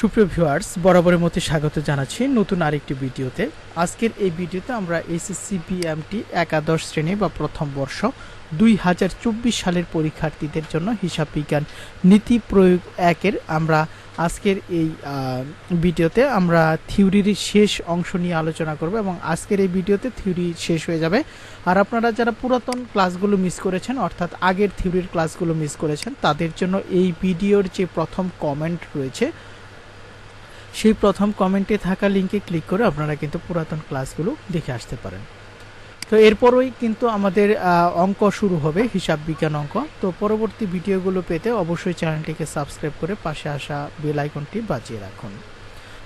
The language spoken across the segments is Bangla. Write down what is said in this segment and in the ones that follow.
সুপ্রিয় ভিউয়ার্স, বরাবরের মতো স্বাগত জানাচ্ছি নতুন আরেকটি ভিডিওতে। আজকের এই ভিডিওতে আমরা এসএসসি একাদশ শ্রেণি বা প্রথম বর্ষ দুই হাজার চব্বিশ সালের পরীক্ষার্থীদের জন্য হিসাব বিজ্ঞান নীতি প্রয়োগ একের আমরা আজকের এই ভিডিওতে আমরা থিওরির শেষ অংশ নিয়ে আলোচনা করব এবং আজকের এই ভিডিওতে থিওরি শেষ হয়ে যাবে। আর আপনারা যারা পুরাতন ক্লাসগুলো মিস করেছেন, অর্থাৎ আগের থিওরির ক্লাসগুলো মিস করেছেন, তাদের জন্য এই ভিডিওর যে প্রথম কমেন্ট রয়েছে সেই প্রথম কমেন্টে থাকা লিঙ্কে ক্লিক করে আপনারা কিন্তু পুরাতন ক্লাসগুলো দেখে আসতে পারেন। তো এরপরই কিন্তু আমাদের অঙ্ক শুরু হবে, হিসাব বিজ্ঞান অঙ্ক। তো পরবর্তী ভিডিওগুলো পেতে অবশ্যই চ্যানেলটিকে সাবস্ক্রাইব করে পাশে আসা বেল আইকনটি বাজিয়ে রাখুন।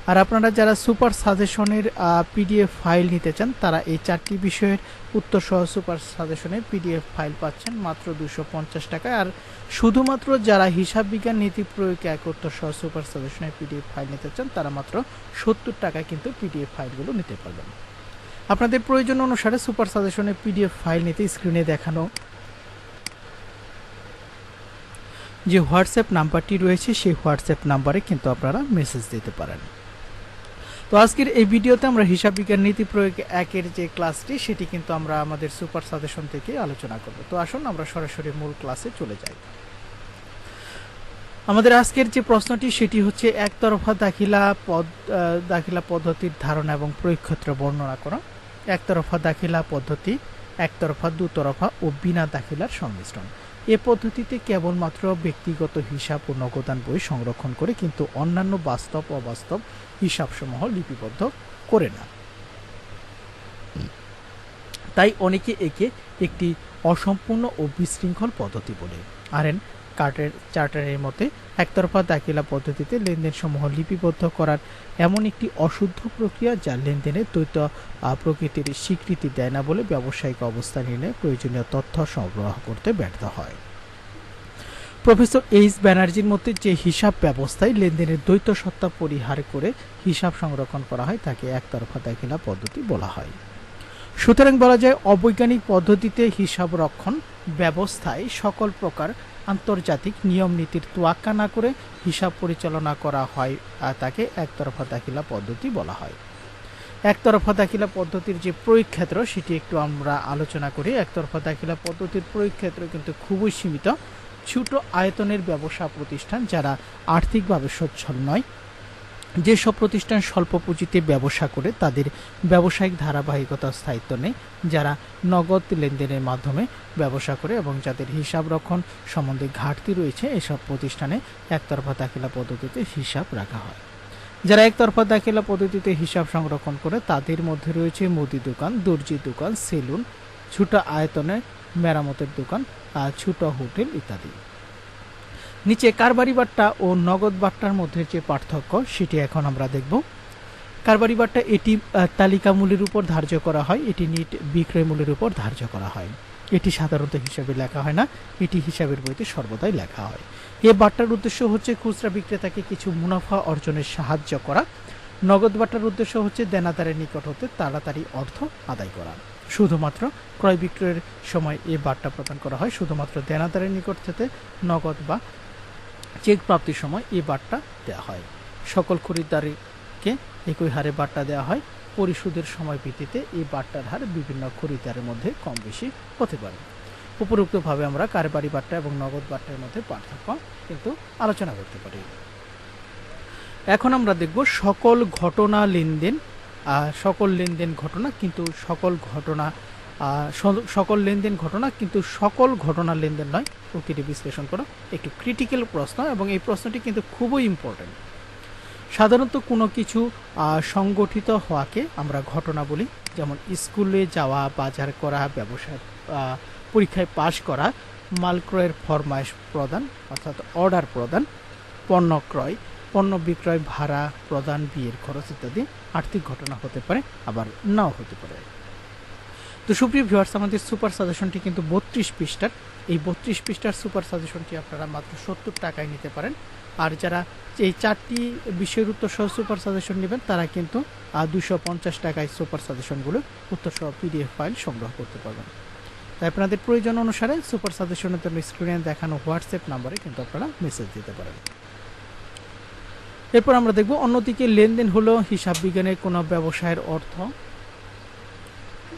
আর আপনারা যারা সুপার সাজেশনের পিডিএফ ফাইল নিতে চান, তারা এই চারটি বিষয়ের উত্তর সহ সুপার সাজেশনের পিডিএফ ফাইল পাচ্ছেন মাত্র দুশো পঞ্চাশ টাকায়। আর শুধুমাত্র যারা হিসাব বিজ্ঞান নীতি প্রয়োগে এক উত্তর সহ সুপার সাজেশনের পিডিএফ ফাইল নিতে চান, তারা মাত্র সত্তর টাকায় কিন্তু পিডিএফ ফাইলগুলো নিতে পারবেন। আপনাদের প্রয়োজন অনুসারে সুপার সাজেশনের পিডিএফ ফাইল নিতে স্ক্রিনে দেখানো যে হোয়াটসঅ্যাপ নাম্বারটি রয়েছে, সেই হোয়াটসঅ্যাপ নাম্বারে কিন্তু আপনারা মেসেজ দিতে পারেন। তো আজকের এই ভিডিওতে আমরা হিসাব বিজ্ঞান নীতি প্রয়োগ একের যে ক্লাসটি, সেটি কিন্তু আমরা আমাদের সুপার সাজেশন থেকে আলোচনা করব। তো আসুন আমরা সরাসরি মূল ক্লাসে চলে যাই। আমাদের আজকের যে প্রশ্নটি, সেটি হচ্ছে একতরফা দাখিলা পদ দাখিলা পদ্ধতির ধারণা এবং প্রয়োগ ক্ষেত্র বর্ণনা করা। একতরফা দাখিলা পদ্ধতি, একতরফা, দুতরফা ও বিনা দাখিলার সংমিশ্রণ। এ পদ্ধতিতে কেবলমাত্র ব্যক্তিগত হিসাব ও নগদান বই সংরক্ষণ করে কিন্তু অন্যান্য বাস্তব, অবাস্তব হিসাবসমূহ লিপিবদ্ধ করে না। তাই অনেকে একে একটি অসম্পূর্ণ ও বিশৃঙ্খল পদ্ধতি বলে। আরএন কার্টের, চার্টারের মতে একতরফা দাখিলা পদ্ধতিতে লেনদেন সমূহ লিপিবদ্ধ করার এমন একটি অশুদ্ধ প্রক্রিয়া যা লেনদেনের দ্বৈত প্রকৃতির স্বীকৃতি দেয় না বলে ব্যবসায়িক অবস্থা নিলে প্রয়োজনীয় তথ্য সংগ্রহ করতে ব্যর্থ হয়। প্রফেসর এইচ ব্যানার্জির মতে যে হিসাব ব্যবস্থায় লেনদেনের দ্বৈত সত্তা পরিহার করে হিসাব সংরক্ষণ করা হয়, তাকে একতরফা দাখিলা পদ্ধতি বলা হয়। সুতরাং বলা যায়, অবৈজ্ঞানিক পদ্ধতিতে হিসাব রক্ষণ ব্যবস্থায় সকল প্রকার আন্তর্জাতিক নিয়ম নীতির তোয়াক্কা না করে হিসাব পরিচালনা করা হয়, আর তাকে একতরফা দাখিলা পদ্ধতি বলা হয়। একতরফা দাখিলা পদ্ধতির যে প্রয়োগ ক্ষেত্র সেটি একটু আমরা আলোচনা করি। একতরফা দাখিলা পদ্ধতির প্রয়োগ ক্ষেত্র কিন্তু খুবই সীমিত। ছোট আয়তনের ব্যবসা প্রতিষ্ঠান যারা আর্থিকভাবে সচ্ছল নয় যেসব প্রতিষ্ঠান স্বল্প পুঁজিতে ব্যবসা করে, তাদের ব্যবসায়িক ধারাবাহিকতা স্থায়িত্ব নেই যারা নগদ লেনদেনের মাধ্যমে ব্যবসা করে এবং যাদের হিসাব রক্ষণ সম্বন্ধে ঘাটতি রয়েছে, এসব প্রতিষ্ঠানে একতরফা দাখিলা পদ্ধতিতে হিসাব রাখা হয়। যারা একতরফা দাখিলা পদ্ধতিতে হিসাব সংরক্ষণ করে, তাদের মধ্যে রয়েছে মুদি দোকান, দর্জি দোকান, সেলুন, ছোট আয়তনের মেরামতের দোকান আর ছোট হোটেল ইত্যাদি। নিচে কারবারি বাট্টা ও নগদ বাট্টার মধ্যে যে পার্থক্য, সেটি এখন আমরা দেখব। কারবারি বাট্টা এটি তালিকা মূল্যের উপর ধার্য করা হয়, এটি নিট বিক্রয় মূল্যের উপর ধার্য করা হয়। এটি সাধারণত হিসাবে লেখা হয় না, এটি হিসাবের বইতে সর্বদাই লেখা হয়। এ বাট্টার উদ্দেশ্য হচ্ছে খুচরা বিক্রেতাকে কিছু মুনাফা অর্জনের সাহায্য করা। নগদ বাট্টার উদ্দেশ্য হচ্ছে দেনাদারের নিকট হতে তাড়াতাড়ি অর্থ আদায় করা। শুধুমাত্র ক্রয় বিক্রয়ের সময় এ বার্তা প্রদান করা হয়, শুধুমাত্র দেনাদারের নিকট থেকে নগদ বা চেক প্রাপ্তির সময় এই বার্তা দেওয়া হয়। সকল খরিদ্দারকে একই হারে বার্তা দেওয়া হয়। পরিশোধের সময় ভিত্তিতে এই বার্তার হার বিভিন্ন খরিদ্দারের মধ্যে কম বেশি হতে পারে। উপরোক্তভাবে আমরা কারবারি বার্তা এবং নগদ বার্তার মধ্যে পার্থক্য কিন্তু আলোচনা করতে পারি। এখন আমরা দেখব সকল ঘটনা লেনদেন সকল লেনদেন ঘটনা কিন্তু সকল ঘটনা সকল লেনদেন ঘটনা কিন্তু সকল ঘটনা লেনদেন নয়। প্রকৃতি বিশ্লেষণ করা। একটু ক্রিটিক্যাল প্রশ্ন এবং এই প্রশ্নটি কিন্তু খুবই ইম্পর্টেন্ট সাধারণত কোনো কিছু সংগঠিত হওয়াকে আমরা ঘটনা বলি যেমন স্কুলে যাওয়া বাজার করা ব্যবসা আহ, পরীক্ষায় পাশ করা মাল ক্রয়ের ফরমাইশ প্রদান অর্থাৎ অর্ডার প্রদান পণ্য ক্রয় পণ্য বিক্রয় ভাড়া প্রদান বিয়ের খরচ ইত্যাদি। আর্থিক ঘটনা হতে পারে আবার নাও হতে পারে। তো সুপ্রিয় ভিউয়ার্স আমাদের সুপার সাজেশনটি কিন্তু বত্রিশ পৃষ্ঠার। এই বত্রিশ পৃষ্ঠার সুপার সাজেশনটি আপনারা মাত্র সত্তর টাকায় নিতে পারেন। আর যারা এই চারটি বিষয়ের উত্তর সহ সুপার সাজেশন নেবেন, তারা কিন্তু দুশো পঞ্চাশ টাকায় সুপার সাজেশনগুলো উত্তর সহ পিডিএফ ফাইল সংগ্রহ করতে পারবেন। তাই আপনাদের প্রয়োজন অনুসারে সুপার সাজেশনের জন্য স্ক্রিনে দেখানো হোয়াটসঅ্যাপ নাম্বারে কিন্তু আপনারা মেসেজ দিতে পারেন। এরপর আমরা দেখব অন্যদিকে লেনদেন হলো হিসাব বিজ্ঞানের কোনো ব্যবসায়ের অর্থ।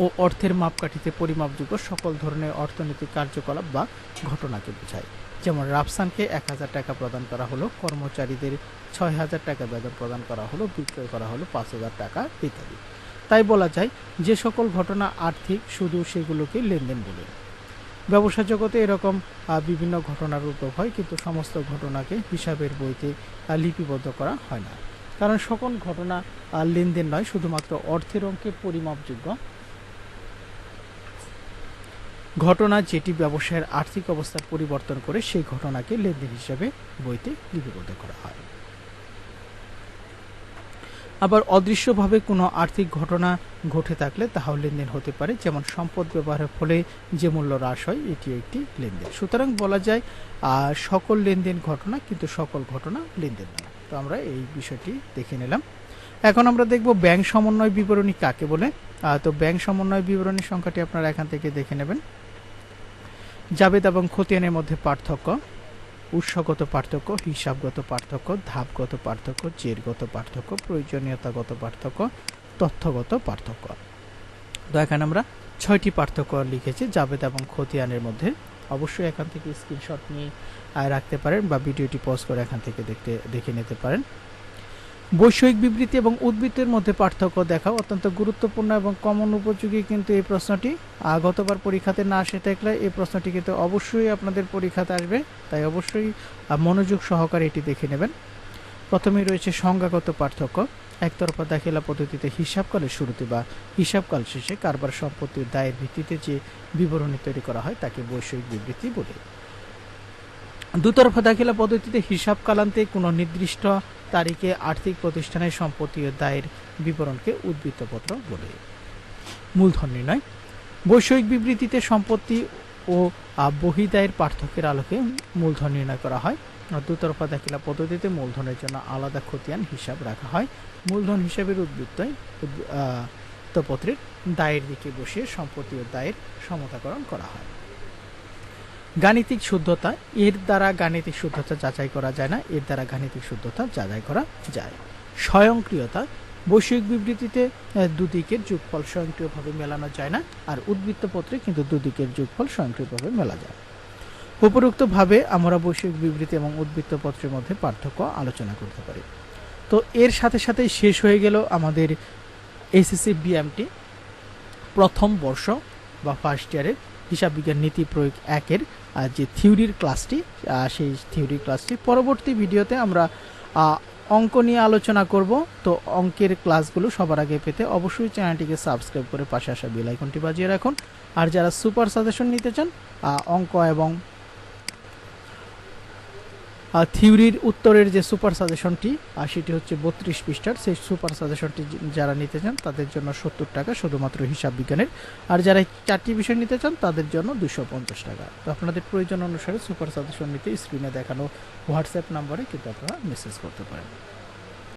ও অর্থের মাপকাঠিতে পরিমাপযোগ্য সকল ধরনের অর্থনৈতিক কার্যকলাপ বা ঘটনাকে বোঝায়। যেমন রাফসানকে এক হাজার টাকা প্রদান করা হলো, কর্মচারীদের ছয় হাজার টাকা বেতন প্রদান করা হলো, বিক্রয় করা হলো পাঁচ হাজার টাকা ইত্যাদি। তাই বলা যায়, যে সকল ঘটনা আর্থিক, শুধু সেগুলোকে লেনদেন বলে। ব্যবসা জগতে এরকম বিভিন্ন ঘটনার উদ্ভব হয়, কিন্তু সমস্ত ঘটনাকে হিসাবের বইতে লিপিবদ্ধ করা হয় না। কারণ সকল ঘটনা লেনদেন নয়, শুধুমাত্র অর্থের অঙ্কে পরিমাপযোগ্য ঘটনা যেটি ব্যবসায়ের আর্থিক অবস্থার পরিবর্তন করে সেই ঘটনাকে লেনদেন হিসাবে বইতে লিপিবদ্ধ করা হয়। আবার অদৃশ্যভাবে কোনো আর্থিক ঘটনা ঘটে থাকলে তাহাও লেনদেন হতে পারে, যেমন সম্পদ ব্যবহারের ফলে যে মূল্য হ্রাস হয় এটি একটি লেনদেন। সুতরাং বলা যায় সকল লেনদেন ঘটনা কিন্তু সকল ঘটনা লেনদেন নয়। তো আমরা এই বিষয়টি দেখে নিলাম। এখন আমরা দেখব ব্যাংক সমন্বয় বিবরণী কাকে বলে। তো ব্যাংক সমন্বয় বিবরণী সংখ্যাটি আপনারা এখান থেকে দেখে নেবেন। জাবেদ এবং খতিয়ানের মধ্যে পার্থক্য উৎসগত পার্থক্য, হিসাবগত পার্থক্য, ধাপগত পার্থক্য, জেরগত পার্থক্য, প্রয়োজনীয়তাগত পার্থক্য, তথ্যগত পার্থক্য। তো এখানে আমরা ছয়টি পার্থক্য লিখেছি জাবেদ এবং খতিয়ানের মধ্যে। অবশ্যই এখান থেকে স্ক্রিনশট নিয়ে রাখতে পারেন বা ভিডিওটি পজ করে এখান থেকে দেখতে, দেখে নিতে পারেন। বৈষয়িক বিবৃতি এবং উদ্বৃত্তের মধ্যে পার্থক্য দেখা অত্যন্ত গুরুত্বপূর্ণ এবং কমন উপযোগী কিন্তু এই প্রশ্নটি। গতবার পরীক্ষাতে না আসে থাকলে এই প্রশ্নটি কিন্তু অবশ্যই আপনাদের পরীক্ষাতে আসবে, তাই অবশ্যই মনোযোগ সহকারে এটি দেখে নেবেন। প্রথমেই রয়েছে সংজ্ঞাগত পার্থক্য। একতরফা দাখিলা পদ্ধতিতে হিসাবকালের শুরুতে বা হিসাবকাল শেষে কারবার সম্পত্তির দায়ের ভিত্তিতে যে বিবরণী তৈরি করা হয় তাকে বৈষয়িক বিবৃতি বলে। দুতরফা দাখিলা পদ্ধতিতে হিসাব কালান্তে কোনো নির্দিষ্ট তারিখে আর্থিক প্রতিষ্ঠানের সম্পত্তি ও দায়ের বিবরণকে উদ্বৃত্তপত্র বলে। মূলধন নির্ণয়। বৈষয়িক বিবৃতিতে সম্পত্তি ও বহিদায়ের পার্থক্যের আলোকে মূলধন নির্ণয় করা হয়। দুতরফা দাখিলা পদ্ধতিতে মূলধনের জন্য আলাদা খতিয়ান হিসাব রাখা হয়। মূলধন হিসাবের উদ্বৃত্তই উদ- উদ্বৃত্তপত্রের দায়ের দিকে বসিয়ে সম্পত্তি ও দায়ের সমতাকরণ করা হয়। গাণিতিক শুদ্ধতা, এর দ্বারা গাণিতিক শুদ্ধতা যাচাই করা যায় না, এর দ্বারা গাণিতিক শুদ্ধতা যাচাই করা যায়। স্বয়ংক্রিয়তা বৈষয়িক বিবৃতিতে দুদিকের যোগফল স্বয়ংক্রিয়ভাবে মেলানো যায় না, আর উদ্বৃত্তপত্রে কিন্তু দুদিকের যোগফল স্বয়ংক্রিয়ভাবে মেলা যায়। উপরোক্তভাবে আমরা বৈষয়িক বিবৃতি এবং উদ্বৃত্তপত্রের মধ্যে পার্থক্য আলোচনা করতে পারি। তো এর সাথে সাথে শেষ হয়ে গেল আমাদের এসএসসি বিএমটি প্রথম বর্ষ বা ফার্স্ট ইয়ারের হিসাব বিজ্ঞান নীতি প্রয়োগ একের যে থিওরির ক্লাসটি সেই থিওরির ক্লাসটি, পরবর্তী ভিডিওতে আমরা অঙ্ক নিয়ে আলোচনা করব। তো অঙ্কের ক্লাসগুলো সবার আগে পেতে অবশ্যই চ্যানেলটিকে সাবস্ক্রাইব করে পাশে আসা বেল আইকনটি বাজিয়ে রাখুন। আর যারা সুপার সাজেশন নিতে চান অঙ্ক এবং থিওরির উত্তরের যে সুপার সাজেশনটি সেটি হচ্ছে বত্রিশ পৃষ্ঠার, সেই সুপার সাজেশনটি যারা নিতে চান, তাদের জন্য সত্তর টাকা শুধুমাত্র হিসাব বিজ্ঞানের। আর যারা চারটি বিষয় নিতে চান, তাদের জন্য দুশো পঞ্চাশ টাকা। তো আপনাদের প্রয়োজন অনুসারে সুপার সাজেশন নিতে স্ক্রিনে দেখানো হোয়াটসঅ্যাপ নাম্বারে কিন্তু আপনারা মেসেজ করতে পারেন।